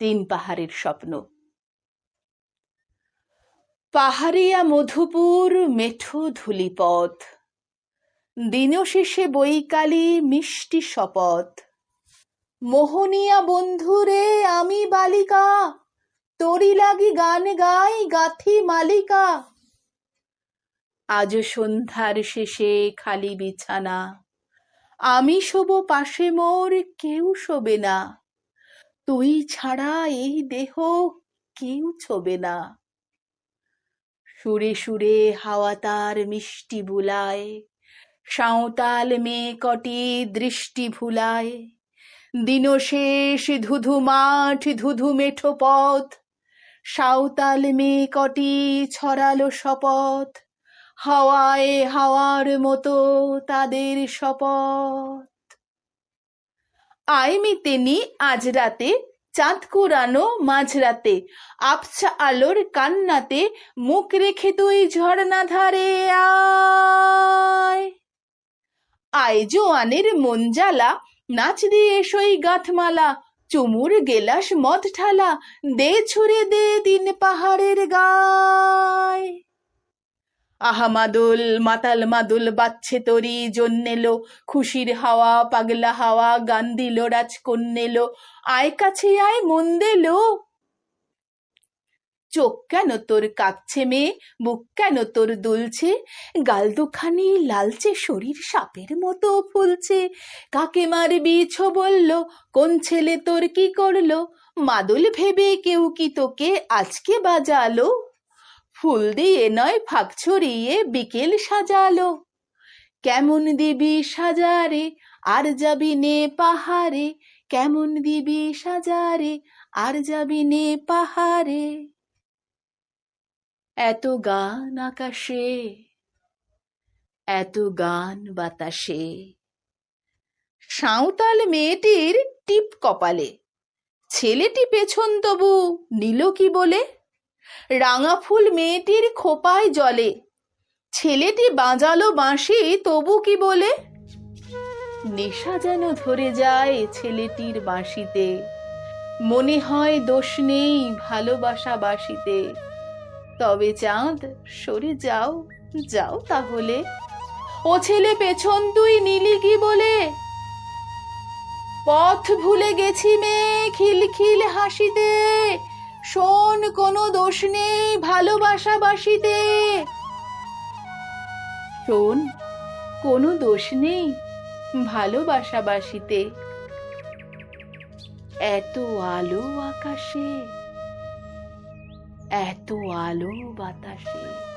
তিন পাহাড়ের স্বপ্ন। পাহাড়িয়া মধুপুর মেঠো ধুলিপথ। দিনশেষে বৈকালী মিষ্টি শপথ। মোহনিয়া বন্ধুরে, আমি বালিকা, তোরি লাগি গান গাই গাথি মালিকা। আজ সন্ধ্যার শেষে খালি বিছানা, আমি শোবো পাশে মোর কেউ শোবে না। তুই ছাড়া এই দেহ কেউ ছোবে না। সুরে সুরে হাওয়া তার মিষ্টি বুলায়, সাঁওতাল মেয়ে কটি দৃষ্টি ভুলায়। দিন দিনশেষ ধুধু মাঠ, ধুধু মেঠো পথ, সাঁওতাল মেয়ে কটি ছড়ালো শপথ, হাওয়ায় হাওয়ার মতো তাদের শপথ। আয় মিতেনি আজ রাতে চাঁদ কুরানো মাঝরাতে, আবছা আলোর কান্নাতে মুখ রেখে তুই ঝর্ণা ধারে আয়। আয় জোয়ানের মন জ্বালা, নাচ দিয়ে সই গাঁথমালা, চুমুর গেলাস মদ ঠালা দে ছুড়ে দে দিন পাহাড়ের গায়। আহা মাদুল মাতাল মাদুল বাচ্ছে তরি জন্মেলো খুশির হাওয়া, পাগলা হাওয়া, গান দিল রাজ কন্যেলো আয় কাছে আয় মন দেলো। চোখ কেন তোর কাঁপছে মেয়ে, বুক কেন তোর দুলছে, গাল দুখানি লালচে শরীর সাপের মতো ফুলছে, কাকে মারবি ছো বলল, কোন ছেলে তোর কি করল, মাদুল ভেবে কেউ কি তোকে আজকে বাজালো? ফুল দিয়ে নয়, ফাঁক ছড়িয়ে বিকেল সাজালো। কেমন দিবি সাজারে, আর যাবি নে পাহাড়ে? কেমন দিবি সাজারে, আর যাবি নে পাহাড়ে? এত গান আকাশে, এত গান বাতাসে। সাঁওতাল মেয়েটির টিপ কপালে, ছেলেটি পেছন তবু নিল কি বলে? রাঙা ফুল মেয়েটির খোপায় জলে। ছেলেটি বাঁজালো বাঁশি, তবু কি বলে? নেশা যেন ধরে যায় ছেলেটির বাঁশিতে। মনে হয় দোষ নেই ভালোবাসা বাসিতে তবে চাঁদ, সরে যাও যাও তাহলে। ও ছেলে পেছন তুই নিলি কি বলে? পথ ভুলে গেছি মেয়ে খিলখিল হাসিতে। শোন, কোনো দোষ নেই, ভালোবাসা বাসিতে। শোন, কোনো দোষ নেই, ভালোবাসা বাসিতে। এত আলো আকাশে, এত আলো বাতাসে।